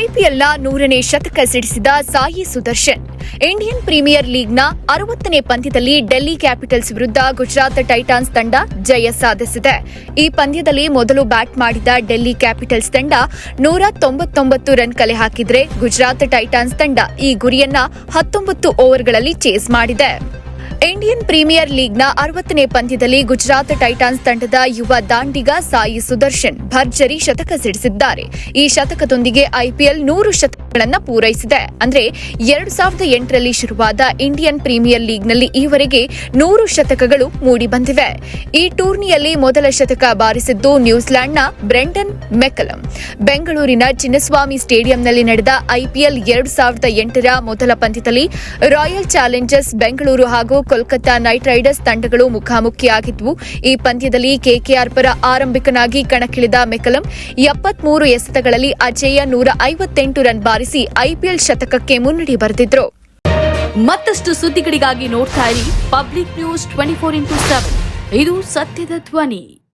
ಐಪಿಎಲ್ನ ನೂರನೇ ಶತಕ ಸಿಡಿಸಿದ ಸಾಯಿ ಸುದರ್ಶನ್. ಇಂಡಿಯನ್ ಪ್ರೀಮಿಯರ್ ಲೀಗ್ನ ಅರವತ್ತನೇ ಪಂದ್ಯದಲ್ಲಿ ಡೆಲ್ಲಿ ಕ್ಯಾಪಿಟಲ್ಸ್ ವಿರುದ್ಧ ಗುಜರಾತ್ ಟೈಟಾನ್ಸ್ ತಂಡ ಜಯ ಸಾಧಿಸಿದೆ. ಈ ಪಂದ್ಯದಲ್ಲಿ ಮೊದಲು ಬ್ಯಾಟ್ ಮಾಡಿದ ಡೆಲ್ಲಿ ಕ್ಯಾಪಿಟಲ್ಸ್ ತಂಡ ನೂರ ತೊಂಬತ್ತೊಂಬತ್ತು ರನ್ ಕಲೆ ಹಾಕಿದ್ರೆ ಗುಜರಾತ್ ಟೈಟಾನ್ಸ್ ತಂಡ ಈ ಗುರಿಯನ್ನ ಹತ್ತೊಂಬತ್ತು ಓವರ್ಗಳಲ್ಲಿ ಚೇಸ್ ಮಾಡಿದೆ. ಇಂಡಿಯನ್ ಪ್ರೀಮಿಯರ್ ಲೀಗ್ನ ಅರವತ್ತನೇ ಪಂದ್ಯದಲ್ಲಿ ಗುಜರಾತ್ ಟೈಟಾನ್ಸ್ ತಂಡದ ಯುವ ದಾಂಡಿಗ ಸಾಯಿ ಸುದರ್ಶನ್ ಭರ್ಜರಿ ಶತಕ ಸಿಡಿಸಿದ್ದಾರೆ. ಈ ಶತಕದೊಂದಿಗೆ ಐಪಿಎಲ್ ನೂರು ಶತಕಗಳನ್ನು ಪೂರೈಸಿದೆ. ಅಂದ್ರೆ ಎರಡ್ ಸಾವಿರದ ಎಂಟರಲ್ಲಿ ಶುರುವಾದ ಇಂಡಿಯನ್ ಪ್ರೀಮಿಯರ್ ಲೀಗ್ನಲ್ಲಿ ಈವರೆಗೆ ನೂರು ಶತಕಗಳು ಮೂಡಿಬಂದಿವೆ ಈ ಟೂರ್ನಿಯಲ್ಲಿ ಮೊದಲ ಶತಕ ಬಾರಿಸಿದ್ದು ನ್ಯೂಜಿಲೆಂಡ್ನ ಬ್ರೆಂಡನ್ ಮೆಕಲಂ ಬೆಂಗಳೂರಿನ ಚಿನ್ನಸ್ವಾಮಿ ಸ್ಟೇಡಿಯಂನಲ್ಲಿ ನಡೆದ ಐಪಿಎಲ್ ಎರಡ್ ಸಾವಿರದ ಎಂಟರ ಮೊದಲ ಪಂದ್ಯದಲ್ಲಿ ರಾಯಲ್ ಚಾಲೆಂಜರ್ಸ್ ಬೆಂಗಳೂರು ಹಾಗೂ ಕೋಲ್ಕತಾ ನೈಟ್ ರೈಡರ್ಸ್ ತಂಡಗಳು ಮುಖಾಮುಖಿಯಾಗಿದ್ವು. ಈ ಪಂದ್ಯದಲ್ಲಿ ಕೆಕೆಆರ್ ಪರ ಆರಂಭಿಕನಾಗಿ ಕಣಕ್ಕಿಳಿದ ಮೆಕಲಂ ಎಪ್ಪತ್ಮೂರು ಎಸೆತಗಳಲ್ಲಿ ಅಜೇಯ ನೂರ ಐವತ್ತೆಂಟು ರನ್ ಬಾರಿಸಿ ಐಪಿಎಲ್ ಶತಕಕ್ಕೆ ಮುನ್ನಡೆ ಬರೆದಿದ್ರು. ಮತ್ತಷ್ಟು ಸುದ್ದಿಗಳಿಗಾಗಿ ನೋಡ್ತಾ ಇರಿ public news twenty four into seven. ಇದು ಸತ್ಯದ ಧ್ವನಿ.